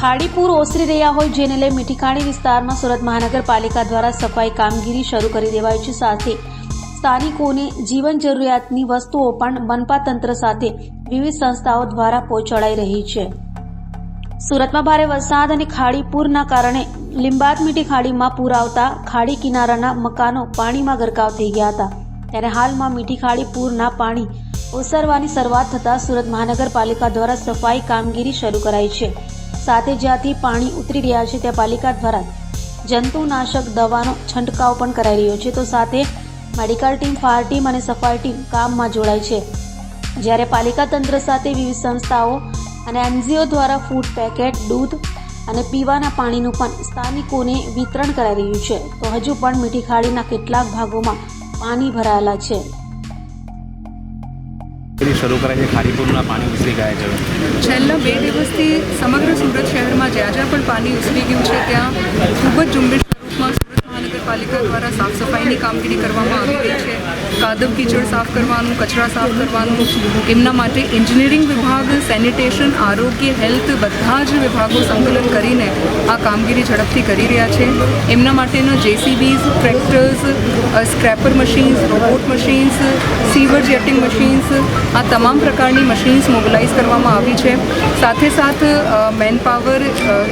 ખાડીપુર ઓસરી રહ્યા હોય જેને લઈ મીઠીખાણી વિસ્તારમાં સુરત મહાનગરપાલિકા દ્વારા સફાઈ કામગીરી શરૂ કરી દેવાય છે સાથે. સ્થાનિકોને જીવન જરૂરિયાતની વસ્તુઓ પણ મનપા તંત્ર સાથે વિવિધ સંસ્થાઓ દ્વારા પહોંચાડાઈ રહી છે. સુરતમાં ભારે વરસાદ અને ખાડીપુરના કારણે લીંબાત મીઠી ખાડીમાં પૂર આવતા ખાડી કિનારાના મકાનો પાણીમાં ગરકાવ થઈ ગયા હતા. ત્યારે હાલમાં મીઠી ખાડી પૂરના પાણી ઓસરવાની શરૂઆત થતાં સુરત મહાનગરપાલિકા દ્વારા સફાઈ કામગીરી શરૂ કરાઈ છે. સાથે જ્યાંથી પાણી ઉતરી રહ્યા છે ત્યાં પાલિકા દ્વારા. જંતુનાશક દવાનો છંટકાવ પણ કરાઈ રહ્યો છે. તો સાથે મેડિકલ ટીમ, ફાયર ટીમ અને સફાઈ ટીમ કામમાં જોડાય છે. જ્યારે પાલિકા તંત્ર સાથે વિવિધ સંસ્થાઓ અને એનજીઓ દ્વારા ફૂડ પેકેટ, દૂધ અને પીવાના પાણીનું પણ સ્થાનિકોને વિતરણ કરાઈ રહ્યું છે. તો હજુ પણ મીઠી ખાડીના કેટલાક ભાગોમાં પાણી ભરાયેલા છે. પેલી શરૂ કરાય છે. ખારીપુરના પાણી ઉતરી ગયા છે. છેલ્લા બે દિવસથી સમગ્ર સુરત શહેરમાં જ્યાં જ્યાં પણ પાણી ઉછળી ગયું છે, ત્યાં ખૂબ જ ઝુંબેશ મહાનગરપાલિકા દ્વારા સાફ સફાઈની કામગીરી કરવામાં આવી રહી છે. કાદવ કીચડ સાફ કરવાનું, કચરા સાફ કરવાનું, એમના માટે એન્જિનિયરિંગ વિભાગ, સેનિટેશન, આરોગ્ય, હેલ્થ બધા જ વિભાગો સંકલન કરીને આ કામગીરી ઝડપથી કરી રહ્યા છે. એમના માટેના JCBs, tractors scraper machines, robot machines, sewer jetting machines, આ તમામ પ્રકારની મશીન્સ મોબિલાઇઝ કરવામાં આવી છે. સાથે સાથ મેન પાવર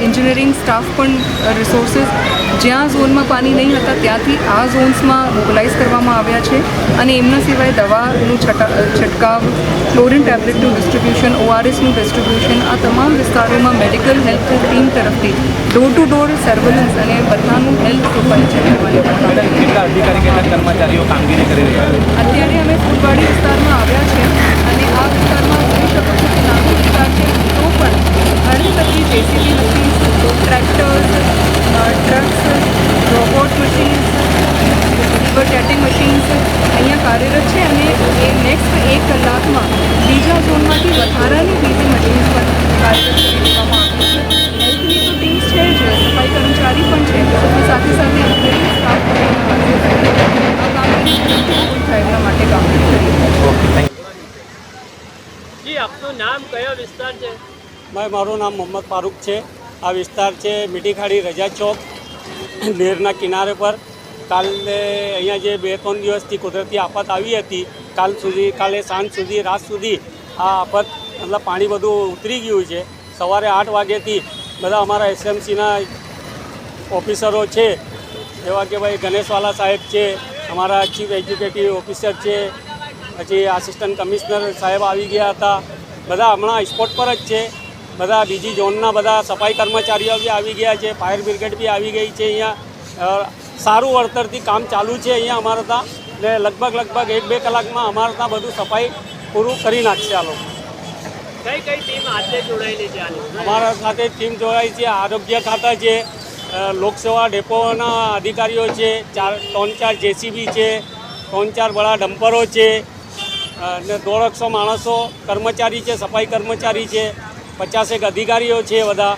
એન્જિનિયરિંગ સ્ટાફ પણ રિસોર્સિસ, જ્યાં ઝોનમાં પાણી નહીં હતા ત્યાંથી આ ઝોન્સમાં મોબલાઇઝ કરવામાં આવ્યા છે અને એમના સિવાય દવાનું છંટકાવ ક્લોરિન ટેબ્લેટનું ડિસ્ટ્રીબ્યુશન ઓઆરએસનું ડિસ્ટ્રીબ્યુશન આ તમામ વિસ્તારોમાં મેડિકલ હેલ્થ ટીમ તરફથી ડોર ટુ ડોર સર્વેલન્સ અને બધાનું હેલ્થ પ્રોફાઇલ ચેક કરવાની પણ કેટલા અધિકારી કેટલા કર્મચારીઓ કામગીરી કરી રહ્યા છે? અત્યારે અમે ફૂલવાડી વિસ્તારમાં આવ્યા છે અને આ વિસ્તારમાં જોઈ શકો છો કે નાનો વિસ્તાર છે તો પણ ઘણી બધી JCB machines tractors trucks robot machines river jetting machines અહીંયા કાર્યરત છે અને એ નેક્સ્ટ એક કલાકમાં બીજા ઝોનમાંથી વધારાની બીજી મશીન્સ પણ કાર્યરત કરી દેવામાં આવી છે. હેલ્થની તો ટીમ છે જ સફાઈ કર્મચારી પણ છે સાથે સાથે એમ્પ્લોયી સ્ટાફ પણ એમના પાસે છે. આ કામગીરી ઝડપથી થાય એના માટે કામગીરી કરી જી આપનું નામ કયો વિસ્તાર છે? મારું નામ મોહમ્મદ ફારૂક છે. આ વિસ્તાર છે મીઠીખાડી રજા ચોક નહેરના કિનારે પર. કાલે અહીંયા જે બે ત્રણ દિવસથી કુદરતી આફત આવી હતી, કાલ સુધી, કાલે સાંજ સુધી, રાત સુધી આ આફત મતલબ પાણી બધું ઉતરી ગયું છે. સવારે આઠ વાગ્યાથી બધા અમારા એસએમસીના ઓફિસરો છે, એવા કે ભાઈ ગણેશવાલા સાહેબ છે, અમારા ચીફ એક્ઝિક્યુટિવ ઓફિસર છે, પછી આસિસ્ટન્ટ કમિશનર સાહેબ આવી ગયા હતા. બધા હમણાં સ્પોટ પર જ છે. બધા બીજી ઝોનના બધા સફાઈ કર્મચારીઓ બી આવી ગયા છે, ફાયર બ્રિગેડ બી આવી ગઈ છે અહીંયા. સારું વળતરથી કામ ચાલુ છે અહીંયા અમારા ત્યાં. ને લગભગ લગભગ એક બે કલાકમાં અમારા ત્યાં બધું સફાઈ પૂરું કરી નાખશે આ લોકો. કઈ કઈ ટીમ આજે જોડાયેલી છે અમારા સાથે ટીમ જોડાઈ છે આરોગ્ય ખાતા છે લોકસેવા ડેપોના અધિકારીઓ છે ચાર ત્રણ ચાર જેસીબી છે ત્રણ ચાર બડા ડમ્પરો છે અને દોઢસો માણસો કર્મચારી છે સફાઈ કર્મચારી છે પચાસેક અધિકારીઓ છે બધા.